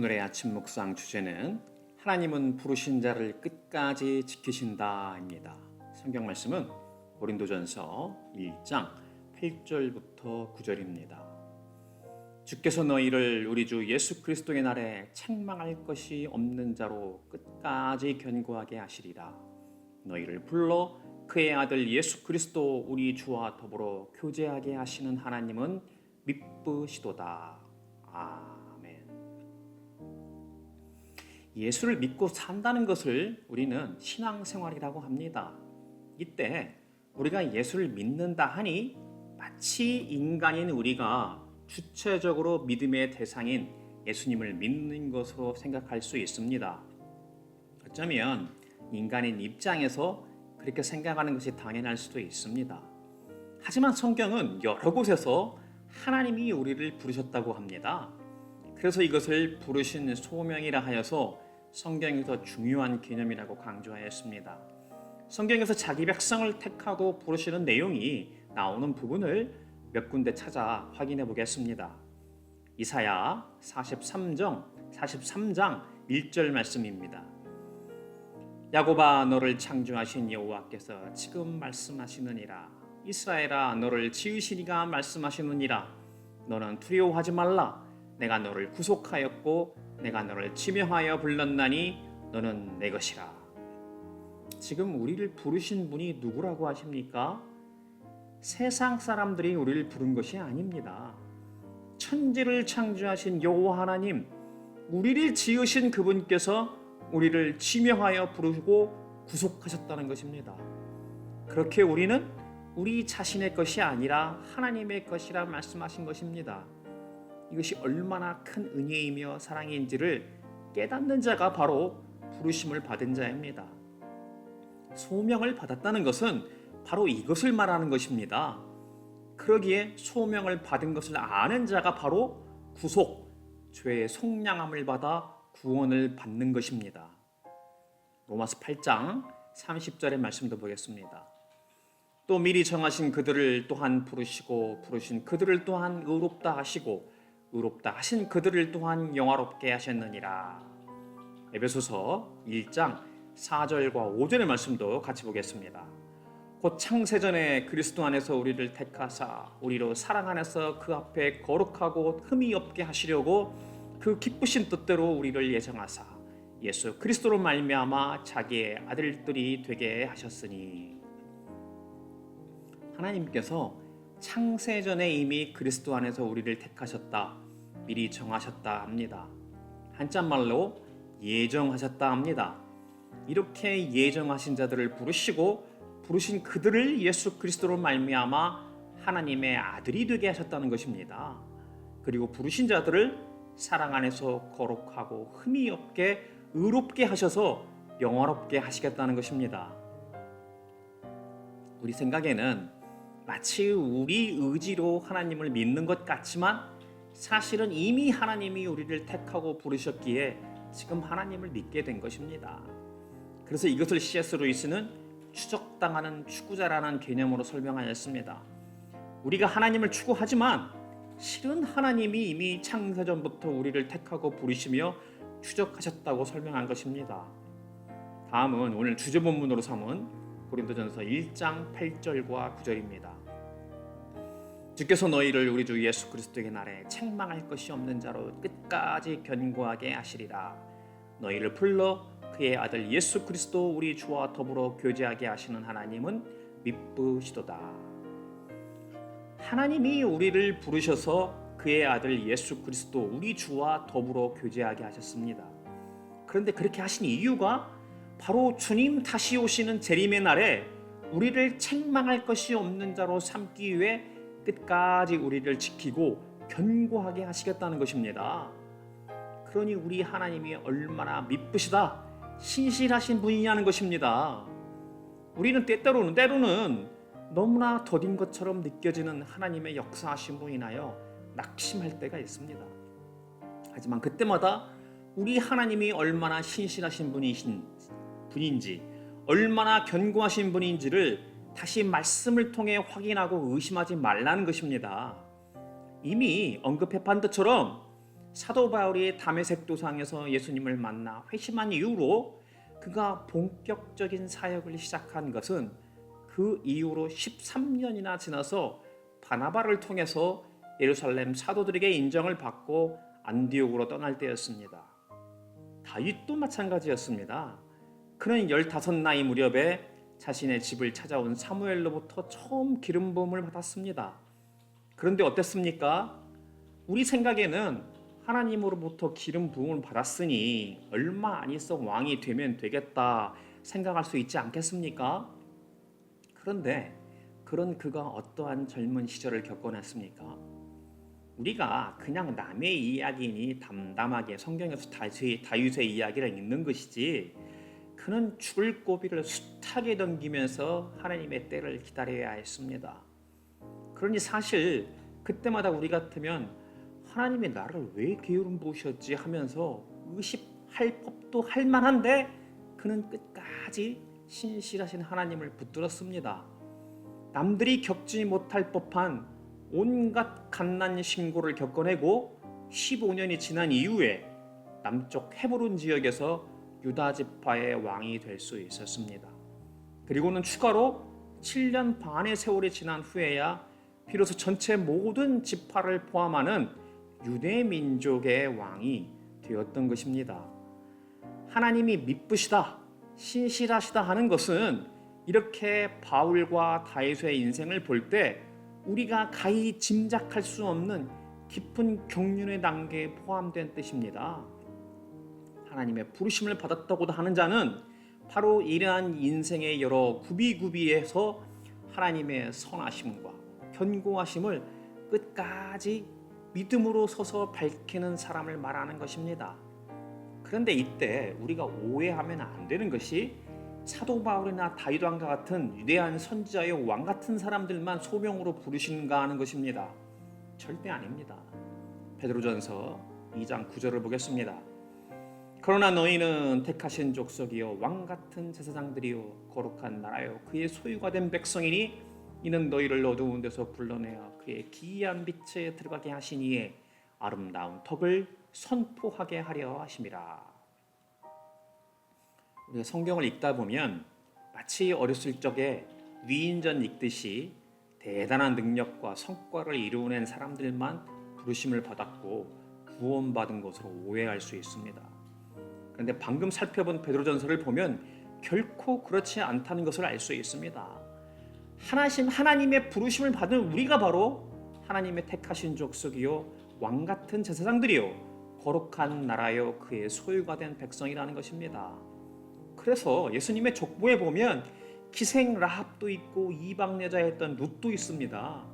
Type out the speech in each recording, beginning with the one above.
오늘의 아침 묵상 주제는 하나님은 부르신 자를 끝까지 지키신다입니다. 성경 말씀은 고린도전서 1장 8절부터 9절입니다. 주께서 너희를 우리 주 예수 그리스도의 날에 책망할 것이 없는 자로 끝까지 견고하게 하시리라. 너희를 불러 그의 아들 예수 그리스도 우리 주와 더불어 교제하게 하시는 하나님은 미쁘시도다. 아 예수를 믿고 산다는 것을 우리는 신앙생활이라고 합니다. 이때 우리가 예수를 믿는다 하니 마치 인간인 우리가 주체적으로 믿음의 대상인 예수님을 믿는 것으로 생각할 수 있습니다. 어쩌면 인간인 입장에서 그렇게 생각하는 것이 당연할 수도 있습니다. 하지만 성경은 여러 곳에서 하나님이 우리를 부르셨다고 합니다. 그래서 이것을 부르신 소명이라 하여서 성경에서 중요한 개념이라고 강조하였습니다. 성경에서 자기 백성을 택하고 부르시는 내용이 나오는 부분을 몇 군데 찾아 확인해 보겠습니다. 이사야 43장 43장 1절 말씀입니다. 야곱아 너를 창조하신 여호와께서 지금 말씀하시느니라 이스라엘아 너를 지으시니가 말씀하시느니라 너는 두려워하지 말라 내가 너를 구속하였고 내가 너를 지명하여 불렀나니 너는 내 것이라 지금 우리를 부르신 분이 누구라고 하십니까? 세상 사람들이 우리를 부른 것이 아닙니다. 천지를 창조하신 여호와 하나님, 우리를 지으신 그분께서 우리를 지명하여 부르고 구속하셨다는 것입니다. 그렇게 우리는 우리 자신의 것이 아니라 하나님의 것이라 말씀하신 것입니다. 이것이 얼마나 큰 은혜이며 사랑인지를 깨닫는 자가 바로 부르심을 받은 자입니다. 소명을 받았다는 것은 바로 이것을 말하는 것입니다. 그러기에 소명을 받은 것을 아는 자가 바로 구속, 죄의 속량함을 받아 구원을 받는 것입니다. 로마서 8장 30절의 말씀도 보겠습니다. 또 미리 정하신 그들을 또한 부르시고 부르신 그들을 또한 의롭다 하시고 의롭다 하신 그들을 또한 영화롭게 하셨느니라. 에베소서 1장 4절과 5절의 말씀도 같이 보겠습니다. 곧 창세전에 그리스도 안에서 우리를 택하사 우리로 사랑 안에서 그 앞에 거룩하고 흠이 없게 하시려고 그 기쁘신 뜻대로 우리를 예정하사 예수 그리스도로 말미암아 자기의 아들들이 되게 하셨으니 하나님께서 창세전에 이미 그리스도 안에서 우리를 택하셨다 미리 정하셨다 합니다. 한자말로 예정하셨다 합니다. 이렇게 예정하신 자들을 부르시고 부르신 그들을 예수 그리스도로 말미암아 하나님의 아들이 되게 하셨다는 것입니다. 그리고 부르신 자들을 사랑 안에서 거룩하고 흠이 없게 의롭게 하셔서 영화롭게 하시겠다는 것입니다. 우리 생각에는 마치 우리 의지로 하나님을 믿는 것 같지만 사실은 이미 하나님이 우리를 택하고 부르셨기에 지금 하나님을 믿게 된 것입니다. 그래서 이것을 C.S. 루이스는 추적당하는 추구자라는 개념으로 설명하였습니다. 우리가 하나님을 추구하지만 실은 하나님이 이미 창세전부터 우리를 택하고 부르시며 추적하셨다고 설명한 것입니다. 다음은 오늘 주제 본문으로 삼은 고린도전서 1장 8절과 9절입니다. 주께서 너희를 우리 주 예수 그리스도의 날에 책망할 것이 없는 자로 끝까지 견고하게 하시리라. 너희를 불러 그의 아들 예수 그리스도 우리 주와 더불어 교제하게 하시는 하나님은 미쁘시도다. 하나님이 우리를 부르셔서 그의 아들 예수 그리스도 우리 주와 더불어 교제하게 하셨습니다. 그런데 그렇게 하신 이유가 바로 주님 다시 오시는 재림의 날에 우리를 책망할 것이 없는 자로 삼기 위해 끝까지 우리를 지키고 견고하게 하시겠다는 것입니다. 그러니 우리 하나님이 얼마나 미쁘시다, 신실하신 분이냐는 것입니다. 우리는 때때로는 때로는 너무나 더딘 것처럼 느껴지는 하나님의 역사하신 분이나요 낙심할 때가 있습니다. 하지만 그때마다 우리 하나님이 얼마나 신실하신 분이신 분인지, 얼마나 견고하신 분인지를 다시 말씀을 통해 확인하고 의심하지 말라는 것입니다. 이미 언급해 본 것처럼 사도 바울이 담에색 도상에서 예수님을 만나 회심한 이후로 그가 본격적인 사역을 시작한 것은 그 이후로 13년이나 지나서 바나바를 통해서 예루살렘 사도들에게 인정을 받고 안디옥으로 떠날 때였습니다. 다윗도 마찬가지였습니다. 그는 15 나이 무렵에 자신의 집을 찾아온 사무엘로부터 처음 기름 부음을 받았습니다. 그런데 어땠습니까? 우리 생각에는 하나님으로부터 기름 부음을 받았으니 얼마 안 있어 왕이 되면 되겠다 생각할 수 있지 않겠습니까? 그런데 그런 그가 어떠한 젊은 시절을 겪어냈습니까? 우리가 그냥 남의 이야기니 담담하게 성경에서 다윗의, 다윗의 이야기를 읽는 것이지 그는 죽을 고비를 숱하게 넘기면서 하나님의 때를 기다려야 했습니다. 그러니 사실 그때마다 우리 같으면 하나님이 나를 왜 게으름 부으셨지 하면서 의심할 법도 할 만한데 그는 끝까지 신실하신 하나님을 붙들었습니다. 남들이 겪지 못할 법한 온갖 갓난 신고를 겪어내고 15년이 지난 이후에 남쪽 헤브론 지역에서 유다 지파의 왕이 될 수 있었습니다. 그리고는 추가로 7년 반의 세월이 지난 후에야 비로소 전체 모든 지파를 포함하는 유대 민족의 왕이 되었던 것입니다. 하나님이 미쁘시다, 신실하시다 하는 것은 이렇게 바울과 다윗의 인생을 볼 때 우리가 가히 짐작할 수 없는 깊은 경륜의 단계에 포함된 뜻입니다. 하나님의 부르심을 받았다고도 하는 자는 바로 이러한 인생의 여러 구비구비에서 하나님의 선하심과 견고하심을 끝까지 믿음으로 서서 밝히는 사람을 말하는 것입니다. 그런데 이때 우리가 오해하면 안 되는 것이 사도 바울이나 다윗 왕과 같은 위대한 선지자의 왕 같은 사람들만 소명으로 부르시는가 하는 것입니다. 절대 아닙니다. 베드로전서 2장 9절을 보겠습니다. 그러나 너희는 택하신 족속이요 왕 같은 제사장들이요 거룩한 나라요 그의 소유가 된 백성이니 이는 너희를 어두운 데서 불러내어 그의 기이한 빛에 들어가게 하시니에 아름다운 덕을 선포하게 하려 하심이라. 우리가 성경을 읽다 보면 마치 어렸을 적에 위인전 읽듯이 대단한 능력과 성과를 이루어낸 사람들만 부르심을 받았고 구원받은 것으로 오해할 수 있습니다. 그런데 방금 살펴본 베드로전서를 보면 결코 그렇지 않다는 것을 알 수 있습니다. 하나님 하나님의 부르심을 받은 우리가 바로 하나님의 택하신 족속이요 왕 같은 제사장들이요 거룩한 나라요 그의 소유가 된 백성이라는 것입니다. 그래서 예수님의 족보에 보면 기생 라합도 있고 이방 여자였던 룻도 있습니다.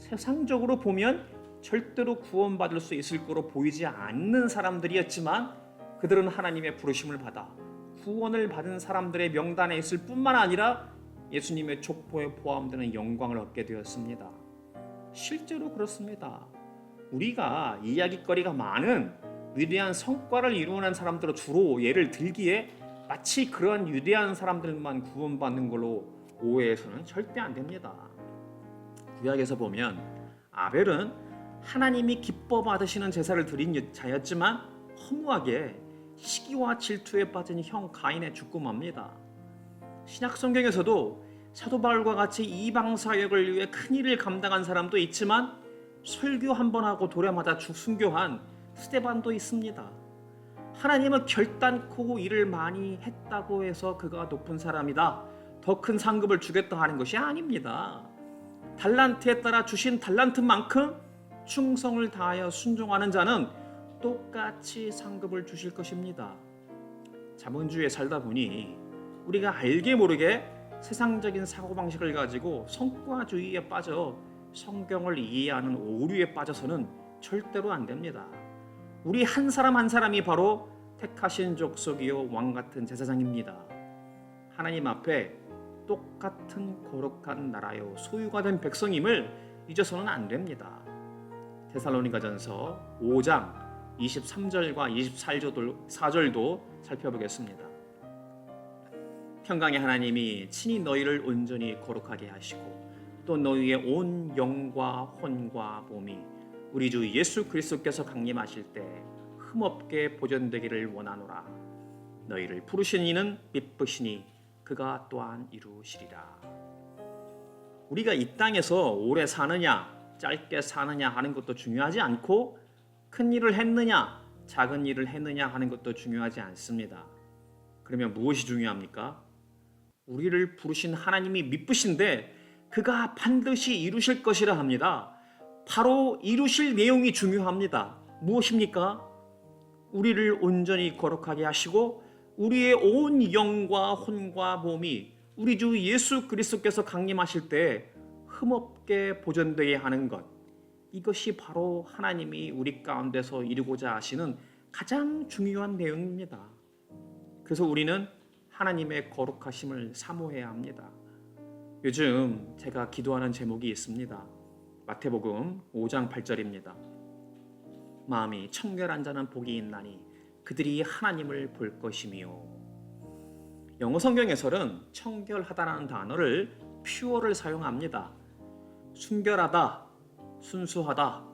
세상적으로 보면 절대로 구원받을 수 있을 거로 보이지 않는 사람들이었지만 그들은 하나님의 부르심을 받아 구원을 받은 사람들의 명단에 있을 뿐만 아니라 예수님의 족보에 포함되는 영광을 얻게 되었습니다. 실제로 그렇습니다. 우리가 이야기거리가 많은 위대한 성과를 이루어낸 사람들을 주로 예를 들기에 마치 그러한 위대한 사람들만 구원받는 걸로 오해해서는 절대 안 됩니다. 구약에서 보면 아벨은 하나님이 기뻐 받으시는 제사를 드린 자였지만 허무하게 시기와 질투에 빠진 형 가인의 죽고 맙니다. 신약 성경에서도 사도 바울과 같이 이방 사역을 위해 큰 일을 감당한 사람도 있지만 설교 한 번 하고 맞아 죽순교한 스테반도 있습니다. 하나님은 결단코 일을 많이 했다고 해서 그가 높은 사람이다. 더 큰 상급을 주겠다 하는 것이 아닙니다. 달란트에 따라 주신 달란트만큼 충성을 다하여 순종하는 자는 똑같이 상급을 주실 것입니다. 자본주의에 살다 보니 우리가 알게 모르게 세상적인 사고방식을 가지고 성과주의에 빠져 성경을 이해하는 오류에 빠져서는 절대로 안 됩니다. 우리 한 사람 한 사람이 바로 택하신 족속이요 왕 같은 제사장입니다. 하나님 앞에 똑같은 거룩한 나라요 소유가 된 백성임을 잊어서는 안 됩니다. 데살로니가전서 5장 23절과 24절도 살펴보겠습니다. 평강의 하나님이 친히 너희를 온전히 거룩하게 하시고 또 너희의 온 영과 혼과 몸이 우리 주 예수 그리스도께서 강림하실 때 흠없게 보존되기를 원하노라. 너희를 부르신 이는 미쁘시니 그가 또한 이루시리라. 우리가 이 땅에서 오래 사느냐, 짧게 사느냐 하는 것도 중요하지 않고 큰 일을 했느냐, 작은 일을 했느냐 하는 것도 중요하지 않습니다. 그러면 무엇이 중요합니까? 우리를 부르신 하나님이 미쁘신데 그가 반드시 이루실 것이라 합니다. 바로 이루실 내용이 중요합니다. 무엇입니까? 우리를 온전히 거룩하게 하시고 우리의 온 영과 혼과 몸이 우리 주 예수 그리스도께서 강림하실 때 흠없게 보존되게 하는 것. 이것이 바로 하나님이 우리 가운데서 이루고자 하시는 가장 중요한 내용입니다. 그래서 우리는 하나님의 거룩하심을 사모해야 합니다. 요즘 제가 기도하는 제목이 있습니다. 마태복음 5장 8절입니다. 마음이 청결한 자는 복이 있나니 그들이 하나님을 볼 것이며 영어 성경에서는 청결하다라는 단어를 퓨어를 사용합니다. 순결하다, 순수하다,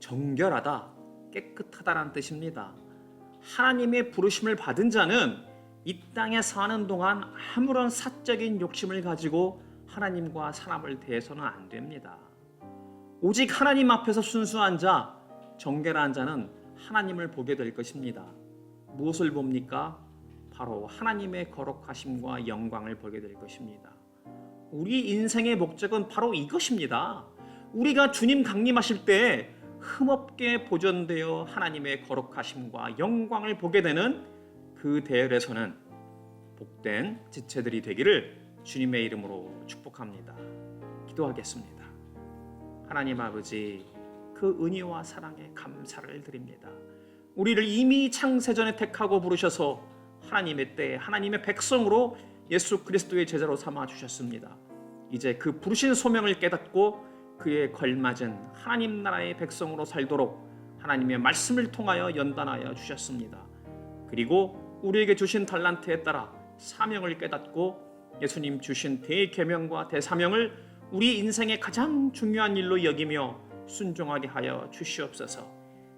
정결하다, 깨끗하다라는 뜻입니다. 하나님의 부르심을 받은 자는 이 땅에 사는 동안 아무런 사적인 욕심을 가지고 하나님과 사람을 대해서는 안 됩니다. 오직 하나님 앞에서 순수한 자, 정결한 자는 하나님을 보게 될 것입니다. 무엇을 봅니까? 바로 하나님의 거룩하심과 영광을 보게 될 것입니다. 우리 인생의 목적은 바로 이것입니다. 우리가 주님 강림하실 때 흠없게 보존되어 하나님의 거룩하심과 영광을 보게 되는 그 대열에서는 복된 지체들이 되기를 주님의 이름으로 축복합니다. 기도하겠습니다. 하나님 아버지, 그 은혜와 사랑에 감사를 드립니다. 우리를 이미 창세전에 택하고 부르셔서 하나님의 때 하나님의 백성으로 예수 그리스도의 제자로 삼아 주셨습니다. 이제 그 부르신 소명을 깨닫고 그에 걸맞은 하나님 나라의 백성으로 살도록 하나님의 말씀을 통하여 연단하여 주셨습니다. 그리고 우리에게 주신 달란트에 따라 사명을 깨닫고 예수님 주신 대계명과 대사명을 우리 인생의 가장 중요한 일로 여기며 순종하게 하여 주시옵소서.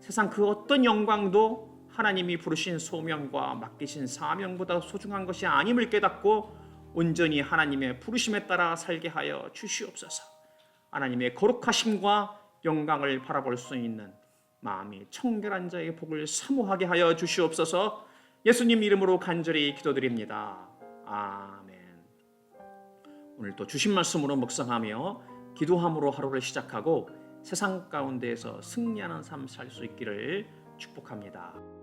세상 그 어떤 영광도 하나님이 부르신 소명과 맡기신 사명보다 소중한 것이 아님을 깨닫고 온전히 하나님의 부르심에 따라 살게 하여 주시옵소서. 하나님의 거룩하심과 영광을 바라볼 수 있는 마음이 청결한 자의 복을 사모하게 하여 주시옵소서. 예수님 이름으로 간절히 기도드립니다. 아멘. 오늘 또 주신 말씀으로 묵상하며 기도함으로 하루를 시작하고 세상 가운데에서 승리하는 삶 살 수 있기를 축복합니다.